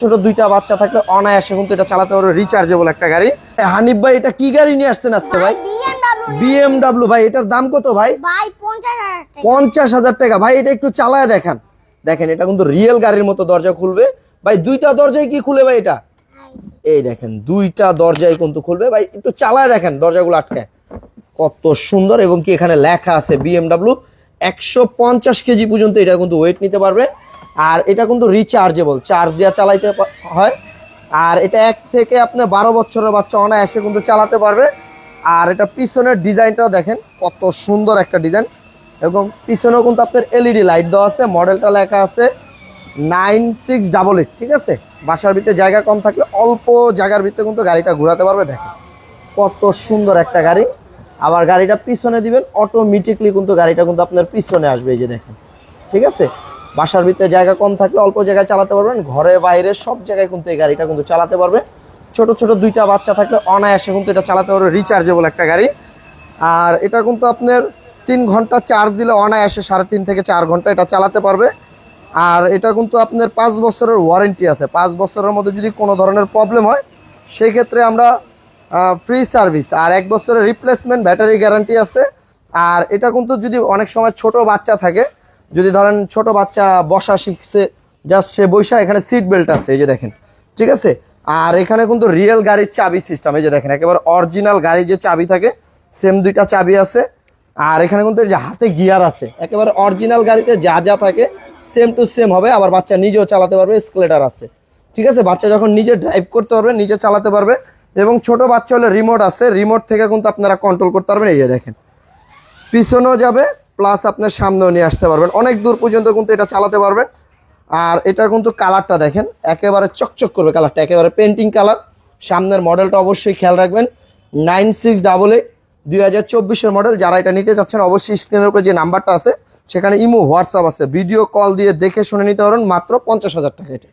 ছোট দুইটা বাচ্চা থাকলে অনায়াসে কিন্তু এটা চালাতে পারবে রিচার্জেবল একটা গাড়ি। হানিফ ভাই এটা কি গাড়ি নিয়ে আসছেন আজকে ভাই? বিএমডব্লিউ ভাই এটার দাম কত ভাই? ভাই পঞ্চাশ হাজার টাকা। ভাই এটা একটু চালায় দেখান। দেখেন এটা কিন্তু রিয়েল গাড়ির মতো দরজা খুলবে। ভাই দুইটা দরজায় কি খুলে ভাই এটা? এই দেখেন দুইটা দরজায় কিন্তু খুলবে। ভাই একটু চালায় দেখেন দরজাগুলো আটকায় কত সুন্দর এবং কি এখানে লেখা আছে বিএমডাব্লিউ একশো পঞ্চাশ কেজি পর্যন্ত এটা কিন্তু ওয়েট নিতে পারবে। আর এটা কিন্তু রিচার্জেবল চার্জ দেওয়া চালাইতে হয়। আর এটা এক থেকে আপনি বারো বছরের বাচ্চা অনায়াসে কিন্তু চালাতে পারবে। আর এটা পিছনের ডিজাইনটাও দেখেন, কত সুন্দর একটা ডিজাইন। এবং পিছনেও কিন্তু আপনার এলইডি লাইট দেওয়া আছে, মডেলটা লেখা আছে নাইন সিক্স ডাবল এইট, ঠিক আছে? বাসার ভিতরে জায়গা কম থাকলে অল্প জায়গার ভিতরে কিন্তু গাড়িটা ঘোরাতে পারবে, দেখেন। কত সুন্দর একটা গাড়ি। আবার গাড়িটা পিছনে দিবেন অটোমেটিকলি কিন্তু গাড়িটা কিন্তু আপনার পিছনে আসবে, এই যে দেখেন। ঠিক আছে? বাসার ভিতরে জায়গা কম থাকলে অল্প জায়গায় চালাতে পারবেন। ঘরে বাইরে সব জায়গায় কিন্তু এই গাড়িটা কিন্তু চালাতে পারবে। ছোট ছোট দুইটা বাচ্চা থাকলে অনায়াসে কিন্তু এটা চালাতে পারবে রিচার্জেবল একটা গাড়ি। আর এটা কিন্তু আপনার তিন ঘণ্টা চার্জ দিলে অনায়াসে সাড়ে তিন থেকে চার ঘণ্টা এটা চালাতে পারবে। আর এটা কিন্তু আপনার পাঁচ বছরের ওয়ারেন্টি আছে। পাঁচ বছরের মধ্যে যদি কোনো ধরনের প্রবলেম হয়, সেই ক্ষেত্রে আমরা ফ্রি সার্ভিস আর এক বছরের রিপ্লেসমেন্ট ব্যাটারি গ্যারান্টি আছে। আর এটা কিন্তু যদি অনেক সময় ছোট বাচ্চা থাকে যদি ধরেন ছোট বাচ্চা বসা শিখছে জাস্ট সে বৈশা এখানে সিট বেল্ট আছে, এই যে দেখেন, ঠিক আছে? আর এখানে কিন্তু রিয়েল গাড়ির চাবি সিস্টেম এই যে দেখেন, একেবারে অরিজিনাল গাড়ির যে চাবি থাকে সেম দুইটা চাবি আছে। আর এখানে কিন্তু যে হাতে গিয়ার আছে, একেবারে অরিজিনাল গাড়িতে যা যা থাকে সেম টু সেম হবে, আবার বাচ্চা নিজেও চালাতে পারবে স্কেলেটার আছে। ঠিক আছে? বাচ্চা যখন নিজে ড্রাইভ করতে পারবে, নিজে চালাতে পারবে, এবং ছোট বাচ্চা হলে রিমোট আছে রিমোট থেকে কিন্তু আপনারা কন্ট্রোল করতে পারবেন, এই যে দেখেন। পিছনেও যাবে প্লাস আপনার সামনেও নিয়ে আসতে পারবেন। অনেক দূর পর্যন্ত কিন্তু এটা চালাতে পারবেন। আর এটা কিন্তু কালারটা দেখেন, একেবারে চকচক করবে কালারটা একেবারে পেন্টিং কালার সামনের মডেলটা অবশ্যই খেয়াল রাখবেন। নাইন সিক্স ডাবল এইট, দুই হাজার চব্বিশের মডেল যারা এটা নিতে চাচ্ছেন, অবশ্যই স্ক্রিনের উপরে যে নাম্বারটা আছে, সেখানে ইমো হোয়াটসঅ্যাপ আছে। ভিডিও কল দিয়ে দেখে শুনে নিতে পারেন মাত্র পঞ্চাশ হাজার টাকা এটা।